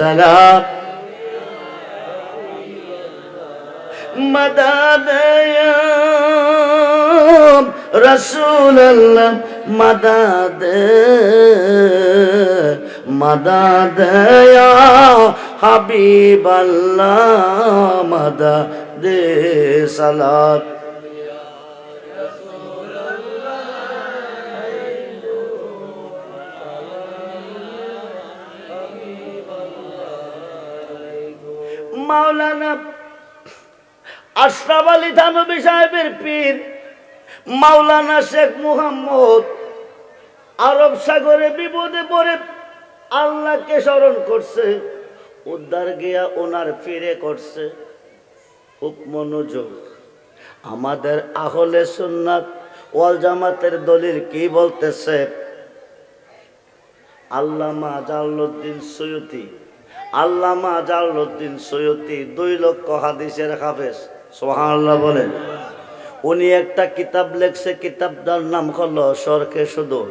السلام مداد يا رسول الله مداد مداد يا حبيب الله مداد صلاه মাওলানা আশরাফ আলী থানবী সাহেবের পীর, মাওলানা শেখ মুহাম্মদ আরব সাগরে বিপদে পড়ে আল্লাহকে স্মরণ করছে, উদ্ধার গিয়া ওনার ফিরে করছে। খুব মনোযোগ। আমাদের আহলে সুন্নাত ওয়াল জামাতের দলিল কি বলতেছে? আল্লামা জালালউদ্দিন সৈয়দি আল্লামা জালুদ্দিন সৈয়দি দুই লক্ষ হাদিসের হাফেজ সোহানাল্লাহ বলেন। উনি একটা কিতাব লেখছে, কিতাবটার নাম হলো সরকে সুদূর।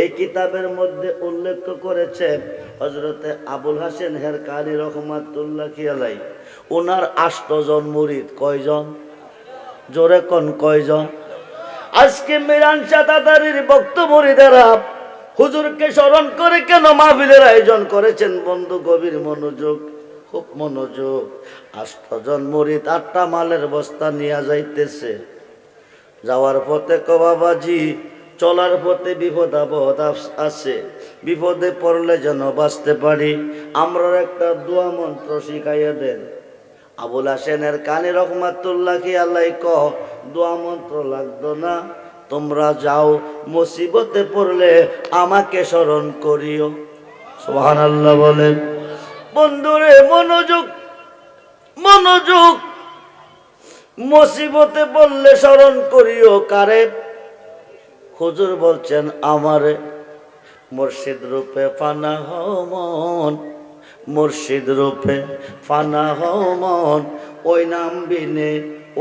এই কিতাবের মধ্যে উল্লেখ করেছে হজরতে আবুল হাসেন হের কালী রহমাতুল্লাহ খিয়ালাই ওনার আষ্টজন মুরিদ কয়জন? জোরে কোন কয়জন? আজকে মিরান চাতাদারির বক্ত মুরিদেরা হুজুরকে স্মরণ করে কেন মাহফিলের আয়োজন করেছেন? বন্ধু, গভীর মনোযোগ, খুব মনোযোগ। আষ্টজন মরিদ আটটা মালের বস্তা নিয়ে যাইতেছে। যাওয়ার পথে কবাবাজি চলার পথে বিপদ আপদ আছে। বিপদে পড়লে যেন বাঁচতে পারি। আমরা একটা দোয়া মন্ত্র শিখাইয়া দেন। আবুল হাসেনের কানে রহমাতুল্লাহ কি আল্লাহ কহ দোয়া মন্ত্র লাগতো না? তোমরা যাও, মুসিবতে পড়লে আমাকে স্মরণ করিও। সোহান আল্লাহ বলেন, বন্ধুরে, মনোযোগ মনোযোগ, মুসিবতে পড়লে স্মরণ করিও কারে? হুজুর বলছেন, আমারে। মুর্শিদ রূপে ফানা হমন মুর্শিদ রূপে ফানা হমন ওই নাম বিনে,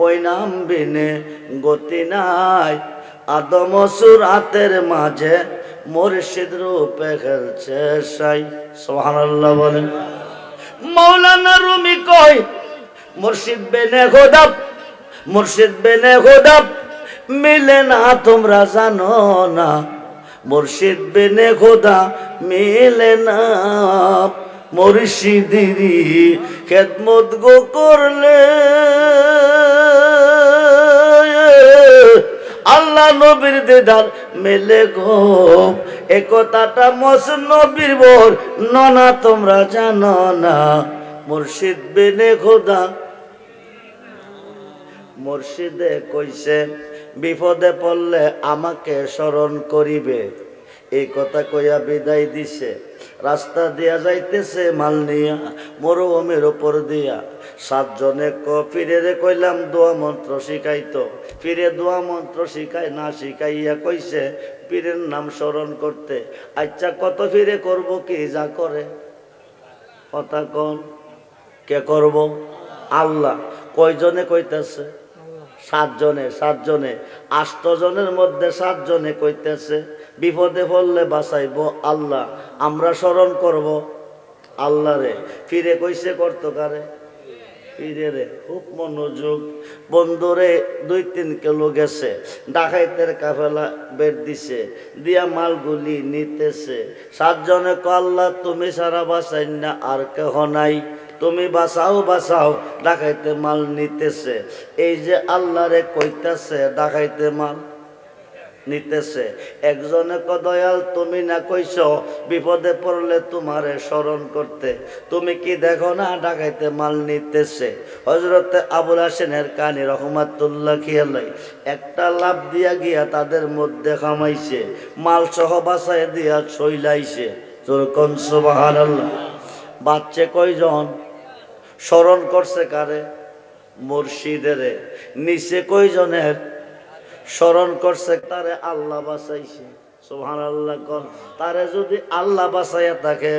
ওই নাম বিনে গতি নাই আদম সুরাতের মাঝে মুর্শিদ রূপে খেলছে সাই। সোহানাল্লাহ বলেন। মৌলানা রুমি কয়, মুর্শিদ বেনে খোদাব মুর্শিদ বেনে খোদাব মিলে না তোমরা জানো না। মুর্শিদ বেনে খোদা মিলে না। মুর্শিদিরি খেদমত গো করলে। আল্লাহ নবীর দেদার মেলে গো। এ কথাটা মস নবীর বোর ননা, তোমরা জানো না। মুর্শিদ বেনে খোদা। মুর্শিদে কইছে, বিপদে পড়লে আমাকে স্মরণ করিবে। এই কথা কইয়া বিদায় দিছে। রাস্তা দিয়া যাইতেছে মাল নিয়া, মরুভূমির ওপর দিয়া। সাতজনে ক ফিরে রে কইলাম, দোয়া মন্ত্র শিখাইতো। ফিরে দোয়া মন্ত্র শিখাই না শিখাইয়া কইছে, পীরের নাম স্মরণ করতে। আচ্ছা কত ফিরে করব, কি যা করে? কথা কন, কে করব? আল্লাহ। কয়জনে কইতেছে? সাতজনে সাতজনে। আষ্টজনের মধ্যে সাতজনে কইতেছে, বিপদে পড়লে বাঁচাইব আল্লাহ। আমরা স্মরণ করব আল্লাহ রে ফিরে কইছে, করতো কারে? খুব মনোযোগ বন্ধুরে, দুই তিন কিলো গেছে। ডাকাইতের কাফেলা বের দিছে। দিয়া মালগুলি নিতেছে। সাতজনে ক, আল্লাহ, তুমি সারা বাঁচাই না, আর কেহ নাই। তুমি বাঁচাও বাঁচাও। ডাকাইতে মাল নিতেছে। এই যে আল্লাহ কইতাছে, ডাকাইতে মাল। নিতেছে। একজনে ক দয়াল, তুমি না কইছ, বিপদে পড়লে তোমারে স্মরণ করতে। তুমি কি দেখো না ডাকাইতে মাল নিতেছে? হজরতে আবুল হাসেনের কানি রহমাতুল্লাহ খেয়ালাই একটা লাভ দিয়া গিয়া তাদের মধ্যে খামাইছে মাল সহ বাসায় দিয়া ছইলাইছে। আল্লাহ বাচ্চে কয়জন? স্মরণ করছে কারে? মুর্শিদেরে। নিচে কয়জনের? স্মরণ করছে, তারে আল্লাহ বাঁচাইছে। সোহান আল্লাহ তারে যদি আল্লাহ বাঁচাইয়া থাকে,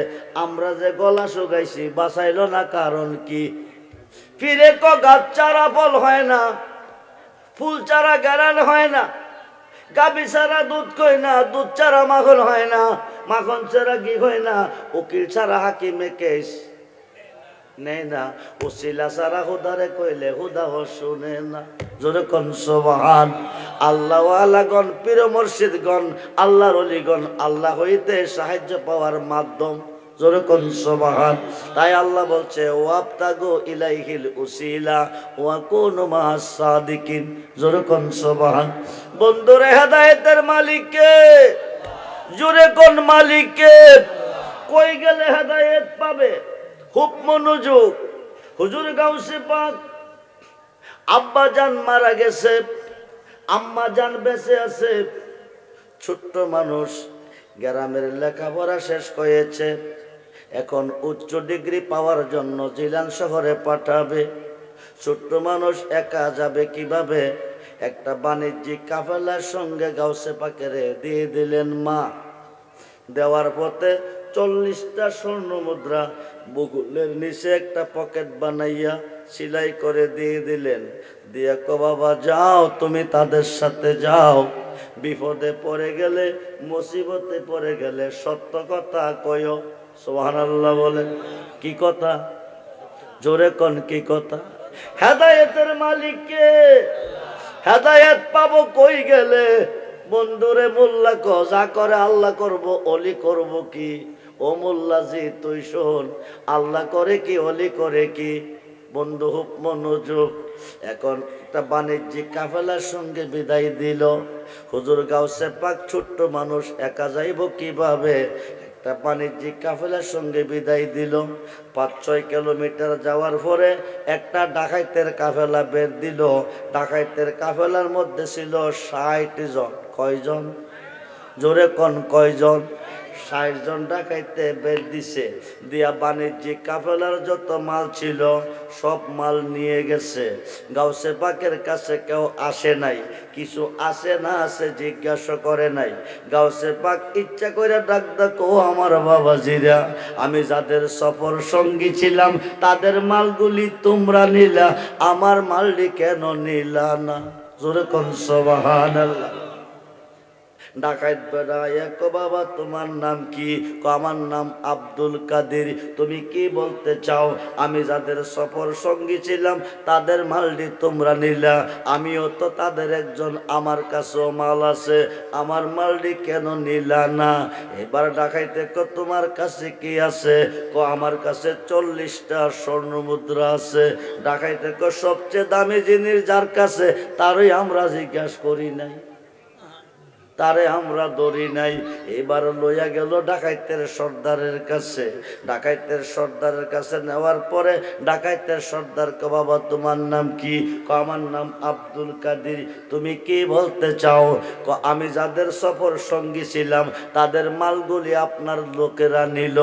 আমরা যে গলা শুকাইছি, বাঁচাইল না কারণ কি? ফিরে ক গাছ চারা ফল হয় না, ফুল চারা গারাল হয় না, গাবি ছাড়া দুধ কই না, দুধ ছাড়া মাখন হয় না, মাখন ছাড়া কি হয় না? উকিল ছাড়া হাকিমে কেস। নেই না। উসিলা সারা হুদারে কইলে হুদাহ শুনে না। জোরে কন, সোবাহান। আল্লাহ আলাগণ পীর মুর্শিদগণ, আল্লাহর অলিগণ, আল্লাহ হইতে সাহায্য পাওয়ার মাধ্যম। জোরে কন, সোবাহান। তাই আল্লাহ বলছে, ওয়াবতাগো ইলাইহিল উসিলা ওয়া কোন সাদিকিন। জোরে কন, সোবাহান। বন্ধুরে হেদায়েতের মালিককে, জোরে কোন, মালিককে। কই গেলে হেদায়েত পাবে? খুব মনোযোগ। হুজুর গাউসে পাক, আব্বা জান মারা গেছে, আম্মা জান বেঁচে আছে। ছোট্ট মানুষ, গ্রামের লেখাপড়া শেষ হয়েছে এখন উচ্চ ডিগ্রি পাওয়ার জন্য জিলান শহরে পাঠাবে। ছোট্ট মানুষ একা যাবে কীভাবে? একটা বাণিজ্যিক কাফেলার সঙ্গে গাউসে পাকেরে দিয়ে দিলেন মা। দেওয়ার পথে চল্লিশটা স্বর্ণ মুদ্রা বগুলের নিচে একটা পকেট বানাইয়া সেলাই করে দিয়ে দিলেন। দিয়া কো, বাবা, যাও, তুমি তাদের সাথে যাও। বিপদে পড়ে গেলে, মুসিবতে পড়ে গেলে সত্য কথা কয়। সোহান আল্লাহ বলেন কি কথা? জোরে কন, কি কথা? হেদায়েতের মালিককে হেদায়েত পাবো কই গেলে? বন্ধুরে, মোল্লা ক, যা করে আল্লাহ করব, অলি করব কি? ও মোল্লা তুই শোন, আল্লাহ করে কি অলি করে কি? বন্ধু হুপ মনোযোগ। এখন একটা বাণিজ্যিক কাফেলার সঙ্গে বিদায় দিল। হুজুর গাউসে পাক ছোট্ট মানুষ, একা যাইব কীভাবে? একটা বাণিজ্যিক কাফেলার সঙ্গে বিদায় দিল। পাঁচ, ছয় কিলোমিটার যাওয়ার পরে একটা ডাকাইতের কাফেলা বের দিল। ডাকাইতের কাফেলার মধ্যে ছিল ষাট জন। কয়জন? জোরে কন, কয়জন? ষাট জন ডাকাইতে বের দিছে, দিয়া বাণিজ্যিক কাফেলার যত মাল ছিল, সব মাল নিয়ে গেছে। গাউসে পাকের কাছে কেউ আসে নাই, কিছু আসে না আসে জিজ্ঞাসা করে নাই। গাউসে পাক ইচ্ছা করে ডাক ডাকো আমার বাবা জিরা আমি যাদের সফর সঙ্গী ছিলাম, তাদের মালগুলি তোমরা নিলা, আমার মালটি কেন নিলা না? জোরে কন, সবাহানাল্লাহ। ডাকাইত বেড়া এক বাবা, তোমার নাম কি? ক, আমার নাম আব্দুল কাদের। তুমি কি বলতে চাও? আমি যাদের সফর সঙ্গী ছিলাম, তাদের মালটি তোমরা নিলা। আমিও তো তাদের একজন, আমার কাছেও মাল আছে, আমার মালটি কেন নিলা না? এবার ডাকাইতে ক, তোমার কাছে কি আছে? ক, আমার কাছে চল্লিশটা স্বর্ণ মুদ্রা আছে। ডাকাইতে ক, সবচেয়ে দামি জিনিস যার কাছে, তারই আমরা জিজ্ঞাসা করি নাই। তারে আমরা ধরি নাই। এবার লইয়া গেল ডাকাইতের সর্দারের কাছে। ডাকাইতের সর্দারের কাছে নেওয়ার পরে ডাকাইতের সর্দার কে বাবা, তোমার নাম কি? ক আমার নাম আব্দুল কাদির। তুমি কি বলতে চাও? ক আমি যাদের সফর সঙ্গী ছিলাম, তাদের মালগুলি আপনার লোকেরা নিল।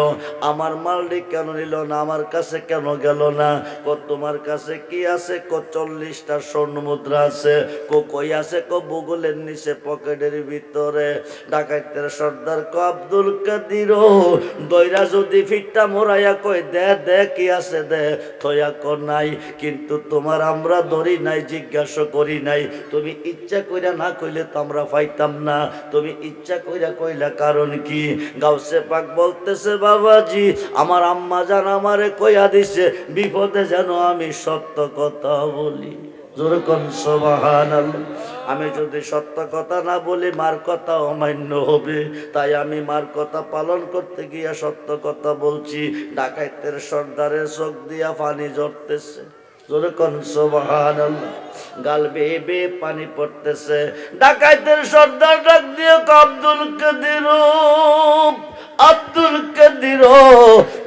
আমার মালটি কেন নিল না? আমার কাছে কেন গেল না? ক তোমার কাছে কি আছে? ক চল্লিশটা স্বর্ণ মুদ্রা আছে। কো কই আছে? ক বুগলের নিচে পকেটের ভিতরে ডাকাইতের সর্দার ক আব্দুল কাদির দইরা যদি ফিটটা মোরাইয়া কই দে দে, কি আছে দে থয়া ক নাই। কিন্তু তোমার আমরা ধরি নাই, জিজ্ঞাসা করি নাই। তুমি ইচ্ছা কইরা না কইলে তো আমরা পাইতাম না। তুমি ইচ্ছা কইরা কইলা কারণ কি? গাউসে পাক বলতেছে, বাবাজি, আমার আম্মা জান আমারে কইয়া দিছে, বিপদে যেন আমি সত্য কথা বলি। আমি যদি সত্য কথা না বলি, মার কথা অমান্য হবে। তাই আমি মার কথা পালন করতে গিয়া সত্য কথা বলছি। ডাকাইতের সর্দারের চোখ দিয়া পানি সুবহানাল্লাহ গাল বেয়ে বেয়ে পানি পড়তেছে। ডাকাইতের সর্দার ডাক দিয়ে, আব্দুল কাদের আব্দুল কাদির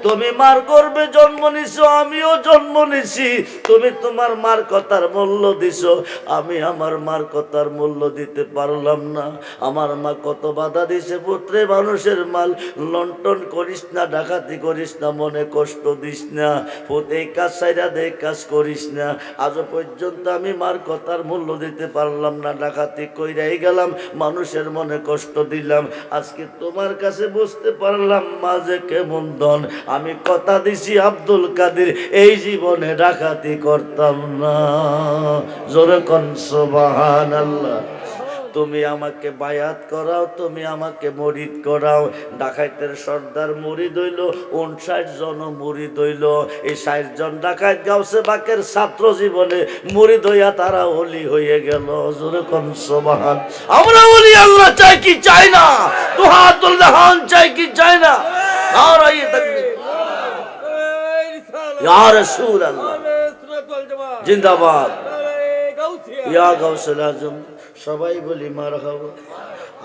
তুমি মার গর্বে জন্ম নিছো, আমিও জন্ম নিছি। তুমি তোমার মার কথার মূল্য দিছো। আমি আমার মার কথার মূল্য দিতে পারলাম না। আমার মা কত বাধা দিছে, পুত্রে মানুষের মাল। লন্টন করিস না, ডাকাতি করিস না, মনে কষ্ট দিস না। এই কাজ সাইরা দে কাজ করিস না। আজও পর্যন্ত আমি মার কথার মূল্য দিতে পারলাম না, ডাকাতি কইরাই গেলাম, মানুষের মনে কষ্ট দিলাম। আজকে তোমার কাছে বুঝতে পারলাম মাঝে কেমন ধন। আমি কথা দিছি আব্দুল কাদের, এই জীবনে ডাকাতি করতাম না। জোরে কনসবাহান আল্লাহ তুমি আমাকে বায়াত করাও, তুমি আমাকে মরিদ করাও। ডাকাইতের সর্দার মরিদ হইল উনষাট জন মরিদ হইল। এই ষাট জন ডাকাইত গাউসে বাকের ছাত্র জীবনে, মরিদ হইয়া তারা অলি হয়ে গেল। আমরা বলি আল্লাহ চাই কি চাই না? তো হাত চাই কি চাই না? আর আইয়ে থাকবে ইয়া রাসূল আল্লাহ জিন্দাবাদ। ইয়া গৌসুল আজম সবাই বলি মার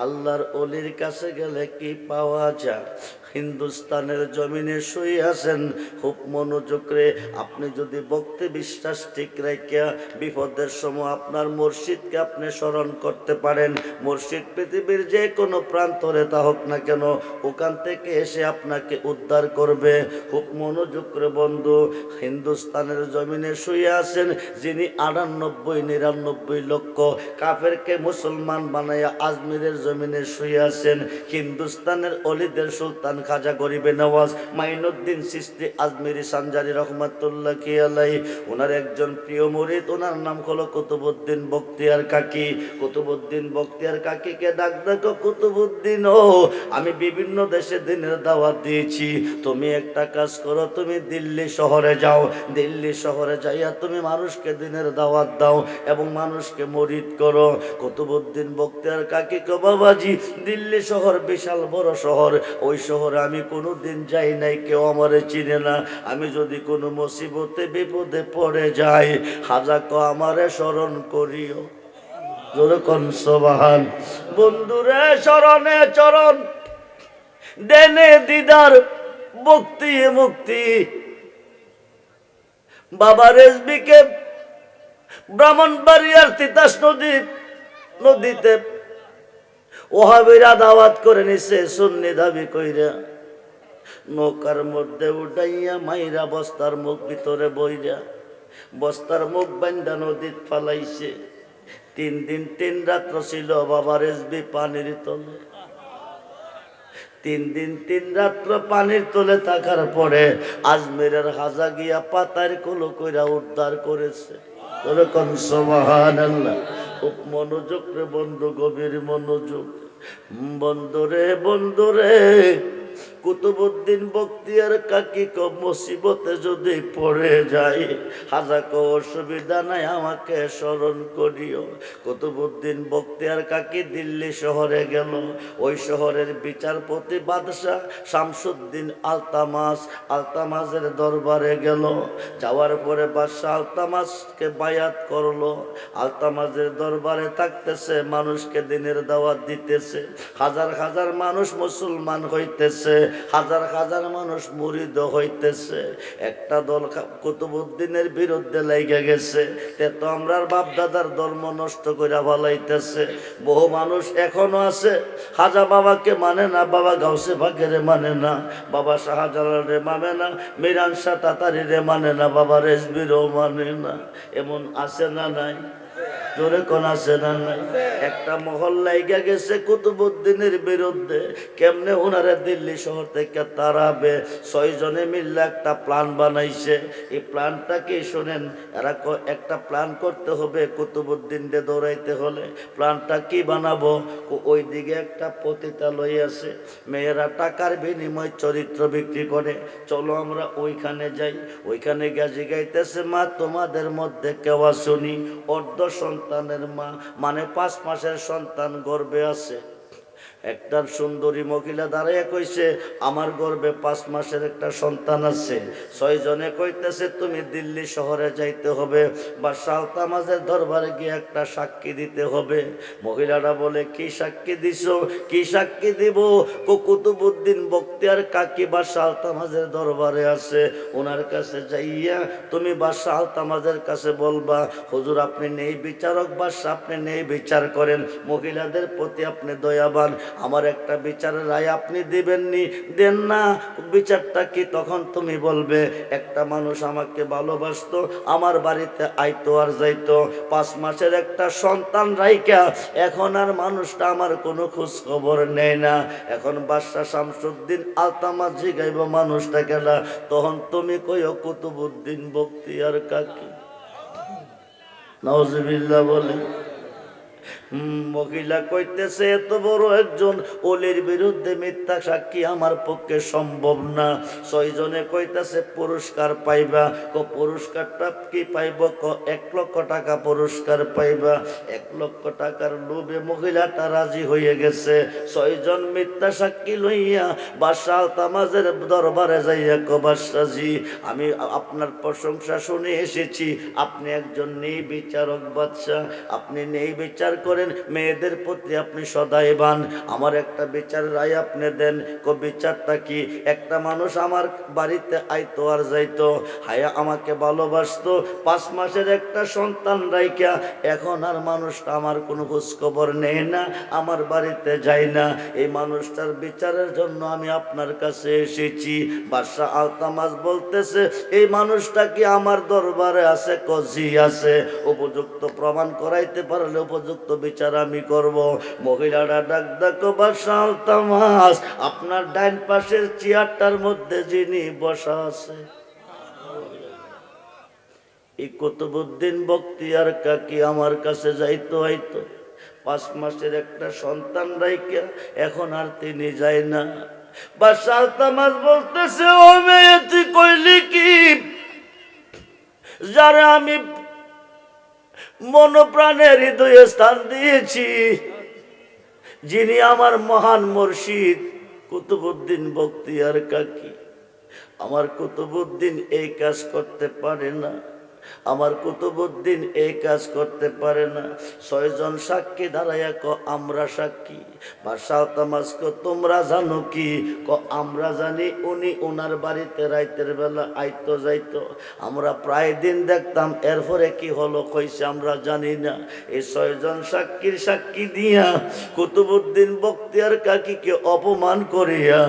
আল্লাহর অলির কাছে গেলে কি পাওয়া যায়? হিন্দুস্তানের জমিনে শুয়ে আছেন, খুব মনোযোগ রে। আপনি যদি ভক্তি বিশ্বাস ঠিক রাখিয়া বিপদের সময় আপনার মসজিদকে আপনি স্মরণ করতে পারেন মসজিদ পৃথিবীর যে কোনো প্রান্তরে তা হোক না কেন, ওখান থেকে এসে আপনাকে উদ্ধার করবে। খুব মনোযোগ করে বন্ধু, হিন্দুস্তানের জমিনে শুয়ে আছেন যিনি আটানব্বই, নিরানব্বই লক্ষ কাফেরকে মুসলমান বানাইয়া আজমিরের জমিনে শুয়ে আছেন। হিন্দুস্তানের অলিদের সুলতান খাজা গরিবে নওয়াজ মাইনুদ্দিন সিস্তি আজমিরি সানজারি রহমাতুল্লাহ কি আলাই ওনার একজন প্রিয় মুরিদ, ওনার নাম হলো কুতুবুদ্দিন বক্তিয়ার কাকি। কুতুবুদ্দিন বক্তিয়ার কাকিকে ডাক দেখো কুতুবুদ্দিন, ও, আমি বিভিন্ন দেশে দিনের দাওয়াত দিয়েছি। তুমি একটা কাজ করো, তুমি দিল্লি শহরে যাও। দিল্লি শহরে যাইয়া তুমি মানুষকে দিনের দাওয়াত দাও এবং মানুষকে মরিদ করো। কুতুবুদ্দিন বক্তিয়ার কাকি কো বাবাজি, দিল্লি শহর বিশাল বড় শহর। ওই শহরে আমি কোনো দিন যাই নাই, কেউ আমারে চিনে না। আমি যদি কোনো মুসিবতে, বিপদে পড়ে যাই, হাজাকো আমারে স্মরণ করিও। যেরকম সবাহান। বন্ধুরে চরণে চরণ। দেনে দিদার মুক্তি মুক্তি। বাবা রেজবিকে ব্রাহ্মণবাড়িয়ার তিতাস নদী, নদীতে ওহাবিরা দাওয়াত করে নিছে, সুন্নি দাবি কইরা। নৌকার মধ্যে উঠাইয়া মাইরা বস্তার মুখ ভিতরে বইরা, বস্তার মুখ বান্ধা নদীত ফালাইছে। তিন দিন, তিন রাত্র ছিল বাবা রেসবি পানির তলে। তিন দিন, তিন রাত্র পানির তলে থাকার পরে আজমেরের হাজা গিয়া পাতার কুলো কইরা উদ্ধার করেছে। মনোযোগ রে বন্ধু, গভীর মনোযোগ। বন্ধুরে বন্ধুরে কুতুবুদ্দিন বক্তিয়ার কাকি ক মুসিবতে যদি পড়ে যায় হাজাক অসুবিধা নাই, আমাকে স্মরণ করিও। কুতুবুদ্দিন বক্তিয়ার কাকি দিল্লি শহরে গেল। ওই শহরের বিচারপতি বাদশাহ শামসুদ্দিন আলতামাস আলতামাসের দরবারে গেল। যাওয়ার পরে বাদশাহ আলতামাসকে বায়াত করল। আলতামাসের দরবারে থাকতেছে, মানুষকে দিনের দাওয়াত দিতেছে। হাজার হাজার মানুষ মুসলমান হইতেছে। হাজার হাজার মানুষ মুরিদ হইতেছে। একটা দল কুতুবুদ্দিনের বিরুদ্ধে লেগে গেছে। তে তো আমরার বাপ দাদার ধর্ম নষ্ট করে ভালাইতেছে বহু মানুষ এখনও আছে। হাজা বাবাকে মানে না, বাবা গাউসে ভাগেরে মানে না, বাবা শাহজালালে মানে না মিরান শাহ তাতারিরে মানে না, বাবা রেজবিরও মানে না। এমন আছে না নাই? জোরে কোন আছে না নাই একটা মহল গেছে কুতুবুদ্দিনের বিরুদ্ধে। কেমনে ওনারা দিল্লি শহর থেকে তারাবে ছয় জনে মিললে একটা প্ল্যান বানাইছে। এই প্ল্যানটা কি শোনেন, এরা একটা প্ল্যান করতে হবে কুতুবুদ্দিন দিয়ে দৌড়াইতে হলে। প্ল্যানটা কি বানাবো? ওই দিকে একটা পতিতালয় আছে। মেয়েরা টাকার বিনিময় চরিত্র বিক্রি করে। চলো আমরা ওইখানে যাই। ওইখানে গেছে গাইতেছে, মা, তোমাদের মধ্যে কেউ শুনি অর্ধ সন্তানের মা মানে পাঁচ মাসের সন্তান গর্বে আছে। একটা সুন্দরী মহিলা দাঁড়াইয়া কইছে, আমার গর্বে পাঁচ মাসের একটা সন্তান আছে। ছয় জনে কইতেছে, তুমি দিল্লি শহরে যাইতে হবে বা সালতামাজের দরবারে গিয়ে একটা সাক্ষী দিতে হবে। মহিলাটা বলে, কি সাক্ষী দিছ? কি সাক্ষী দিব? কুকুতুবুদ্দিন বক্তিয়ার কাকি বা সালতামাজের দরবারে আছে। ওনার কাছে যাইয়া তুমি বা সালতামাজের কাছে বলবা, হুজুর, আপনি নেই বিচারক বা আপনি নেই বিচার করেন। মহিলাদের প্রতি আপনি দয়াবান আমার একটা বিচারের রায় আপনি দিবেননি, দেন না। বিচারটা কি তখন তুমি বলবে? একটা মানুষ আমাকে ভালোবাসতো, আমার বাড়িতে আইতো আর যাইতো। পাঁচ মাসের একটা সন্তান রাইকা এখন আর মানুষটা আমার কোনো খোঁজ খবর নেয় না। এখন বাদশাহ শামসুদ্দিন আলতামা জিগাইব মানুষটা গেলা, তখন তুমি কইও কুতুবুদ্দিন বক্তি আর কাকি। নওয়াজবিল্লা বলে। মহিলা কইতেছে, এত বড় একজন ওলির বিরুদ্ধে মিথ্যা সাক্ষী আমার পক্ষে সম্ভব না। ছয়জনে কইতেছে, পুরস্কার পাইবা। ক, পুরস্কারটা কি পাইব? ক, এক লক্ষ টাকা পুরস্কার পাইবা। এক লক্ষ টাকার লোভে মহিলাটা রাজি হয়ে গেছে। ছয়জন মিথ্যা সাক্ষী লইয়া বাসাল তামাজের দরবারে যাইয়া, ক বাদশাজি আমি আপনার প্রশংসা শুনে এসেছি। আপনি একজন নেই বিচারক, বাদশাহ। আপনি নেই বিচার করেন, মেয়েদের প্রতি আপনি সদাইবান। আমার একটা বিচার রায় আপনি দেন। ক, বিচারটা কি? একটা মানুষ আমার বাড়িতে আইতো আর যাইতো। হায়া আমাকে ভালোবাসতো। পাঁচ মাসের একটা সন্তান রাইকা এখন আর মানুষটা আমার কোনো খোঁজখবর নেই না, আমার বাড়িতে যায় না। এই মানুষটার বিচারের জন্য আমি আপনার কাছে এসেছি। বাদশাহ আলতামাজ বলতেছে, এই মানুষটা কি আমার দরবারে আছে? কজি আছে। উপযুক্ত প্রমাণ করাইতে পারলে উপযুক্ত বিচার আমি করব। মহিলারা ডাক ডাকো বাদশাহ আলতামাজ আপনার ডাইন পাশের চেয়ারটার মধ্যে যিনি বসা আছে। এই কুতুবুদ্দিন বক্তিয়ার কাকি আমার কাছে যাইতো হয়তো পাঁচ মাসের একটা সন্তান রাইকা এখন আর তিনি যায় না। বা সালতামাজ বলতেছে, ও মেয়ে, তুই কইলি কি? যারা আমি মনপ্রাণের হৃদয়ে স্থান দিয়েছি। যিনি আমার মহান মুর্শিদ কুতুবুদ্দিন বক্তিয়ার কাকি। আমার কুতুবুদ্দিন এই কাজ করতে পারে না। আমার কুতুবুদ্দিন এই কাজ করতে পারে না। ছয়জন সাক্ষী দাঁড়াইয়া ক, আমরা সাক্ষী? বাসাও তামাজ ক তোমরা জানো কি? ক, আমরা জানি, উনি ওনার বাড়িতে রাইতের বেলা আইতো যাইতো। আমরা প্রায় দিন দেখতাম, এরপরে কি হলো কইছে আমরা জানি না। এই ছয়জন সাক্ষীর সাক্ষী দিয়া কুতুবুদ্দিন বক্তিয়ার কাকিকে অপমান করিয়া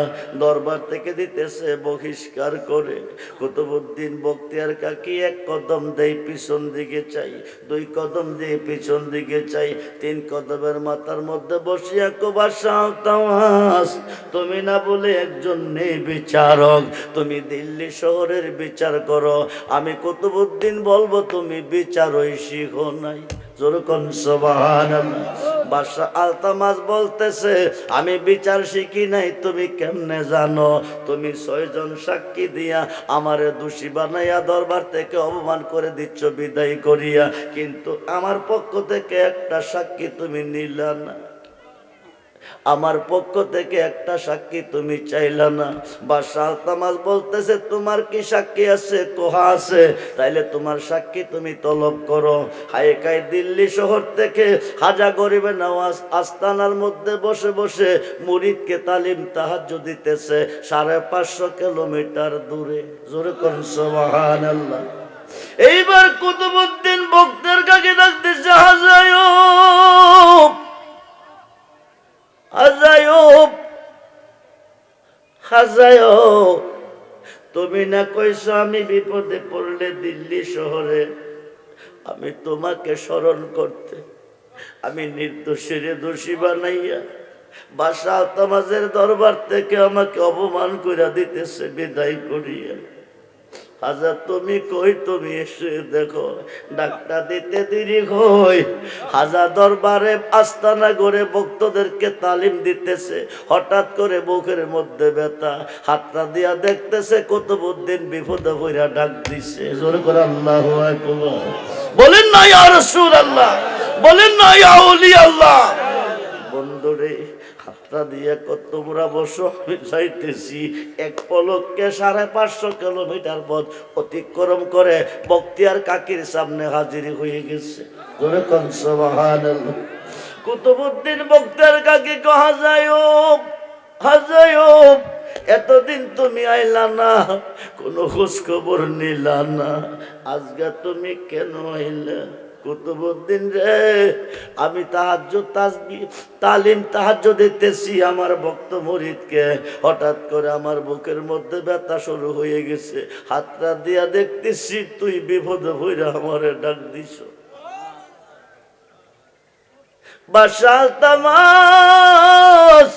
দরবার থেকে দিতেছে বহিষ্কার করে। কুতুবুদ্দিন বক্তিয়ার কাকি এক কদম দেয় পিছন দিকে চাই। দুই কদম দিয়ে পিছন দিকে চাই। তিন কদমের মাথার মধ্যে বসিয়া কোবাসা তামাস তুমি না বলে একজন নেই বিচারক তুমি দিল্লি শহরের বিচার করো। আমি কুতুবুদ্দিন বলব, তুমি বিচারই শিখো নাই। জোর সবান বাসা আলতামাজ বলতেছে, আমি বিচার শিখি নাই, তুমি কেমনে জানো? তুমি ছয়জন সাক্ষী দিয়া আমারে দোষী বানাইয়া দরবার থেকে অপমান করে দিচ্ছ, বিদায় করিয়া। কিন্তু আমার পক্ষ থেকে একটা সাক্ষী তুমি নিলা না। আমার পক্ষ থেকে একটা সাক্ষী তুমি চাইলা না। বা সালতামাজ বলতেছে, তোমার কি সাক্ষী আছে? কোহা আছে? তাইলে তোমার সাক্ষী তুমি তলব করো। হাইকাই দিল্লি শহর থেকে হাজা গরিবে নওয়াজ আস্তানার মধ্যে বসে বসে মুরিদকে তালিম তাহাজ দিতেছে সাড়ে পাঁচশো কিলোমিটার দূরে। জোরে আল্লাহ এইবার কুতুবুদ্দিন ভক্তের কাকে ডাকতেছে হাজায় তুমি না কইছো আমি বিপদে পড়লে দিল্লি শহরে। আমি তোমাকে স্মরণ করতে, আমি নির্দোষীরে দোষী বানাইয়া বাসা তামাজের দরবার থেকে আমাকে অপমান কইরা দিতেছে, বিদায় করিয়া। হাজার তুমি কই? তুমি এসে দেখো ডাক্তার দিতে দেরি কই? হাজার দরবারে আস্তানা করে ভক্তদেরকে তালিম দিতেছে, হঠাৎ করে বুকের মধ্যে ব্যথা, হাতটা দিয়া দেখতেছে কতবুদ্দিন বিপদে হইরা ডাক দিছে। জোরে করে আল্লাহ বলেন না, ইয়া রাসূলুল্লাহ। বলেন না, ইয়া আল্লাহ হাতটা দিয়ে তোমরা বসো, আমি যাইতেছি। এক পলককে সাড়ে পাঁচশো কিলোমিটার পথ অতিক্রম করে বক্তিয়ার কাকির সামনে হাজির হয়ে গেছে। কুতুবুদ্দিন বক্তিয়ার কাকি কহা যায় এতদিন তুমি আইলা না, কোনো খোঁজ খবর নিলা না, আজকে তুমি কেন আইলা? কুতুবুদ্দিন রে, আমি তাহাজ্য তালিম তাহাজ্য দিতেছি আমার ভক্ত মরিদকে। হঠাৎ করে আমার বুকের মধ্যে ব্যথা শুরু হয়ে গেছে। হাতটা দিয়া দেখতেছি তুই বিপদ হইরা আমারে ডাক দিছ বাসাল তামাস!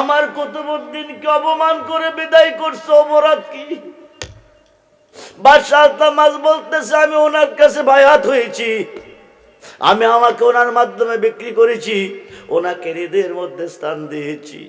আমার কুতুবুদ্দিনকে অপমান করে বিদায় করছ, অপরাধ কি? বাদশাহ তামাজ বলতেছে, আমি ওনার কাছে বায়াত হয়েছি। আমি আমাকে ওনার মাধ্যমে বিক্রি করেছি। ওনাকে হৃদয়ের মধ্যে স্থান দিয়েছি।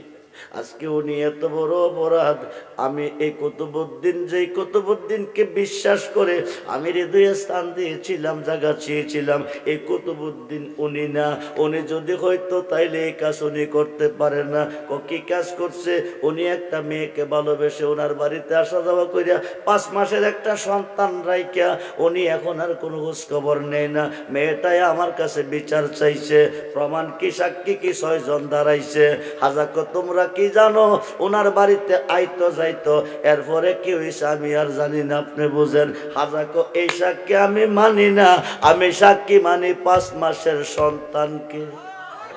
আজকে উনি এত বড় অপরাধ। আমি এই কুতুবুদ্দিন যে কুতুবুদ্দিনকে বিশ্বাস করে আমি হৃদয়ে স্থান দিয়েছিলাম, জায়গা চেয়েছিলাম, এই কুতুবুদ্দিন উনি না। উনি যদি হয়তো তাইলে এই কাজ উনি করতে পারে না। কি কাজ করছে? উনি একটা মেয়েকে ভালোবেসে ওনার বাড়িতে আসা যাওয়া করিয়া পাঁচ মাসের একটা সন্তান রাইকা উনি এখন আর কোনো খোঁজ খবর নেয় না। মেয়েটাই আমার কাছে বিচার চাইছে। প্রমাণ কি, সাক্ষী কি, ছয়জন দাঁড়াইছে। হাজাকো তোমরা কি জানো? ওনার বাড়িতে আইতো যাইতো। এরপরে কি হয়েছে আমি আর জানি না, আপনি বুঝেন। হাজাকো এই সাক্ষী আমি মানি না। আমি সাক্ষী মানি পাঁচ মাসের সন্তানকে।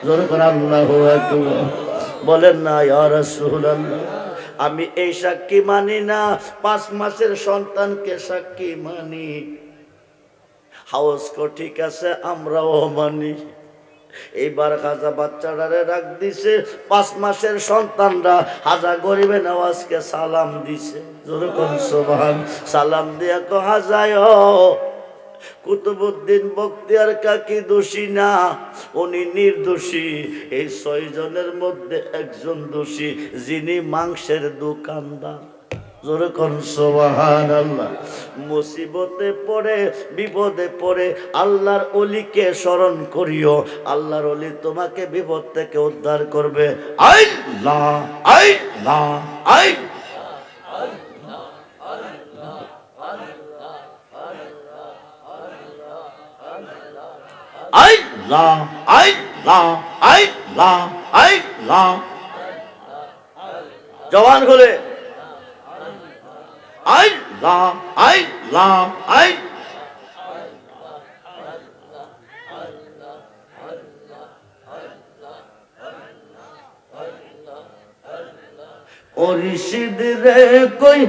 জোরে করে আল্লাহু। বলেন না, ইয়া রাসূলুল্লাহ, আমি এই সাক্ষী মানি না। পাঁচ মাসের সন্তানকে সাক্ষী মানি। হাউস কো, ঠিক আছে, আমরাও মানি। এইবার হাজা বাচ্চাটারে রাখ দিছে, পাঁচ মাসের সন্তানরা হাজা গরিবে নওয়াজকে সালাম দিছে। সালাম দিয়া কো হাজায় কুতুবুদ্দিন বক্তিয়ার কাকি দোষী না, উনি নির্দোষী। এই ছয় জনের মধ্যে একজন দোষী, যিনি মাংসের দোকানদার। মুসিবতে পড়ে বিপদে পড়ে আল্লাহর অলিকে স্মরণ করিও আল্লাহর অলি তোমাকে বিপদ থেকে উদ্ধার করবে আল্লাহ আল্লাহ আই আল্লাহ আল্লাহ আল্লাহ আল্লাহ জবান খুলে আল্লাহ আল্লাহ আল্লাহ অরিশিদ রে কই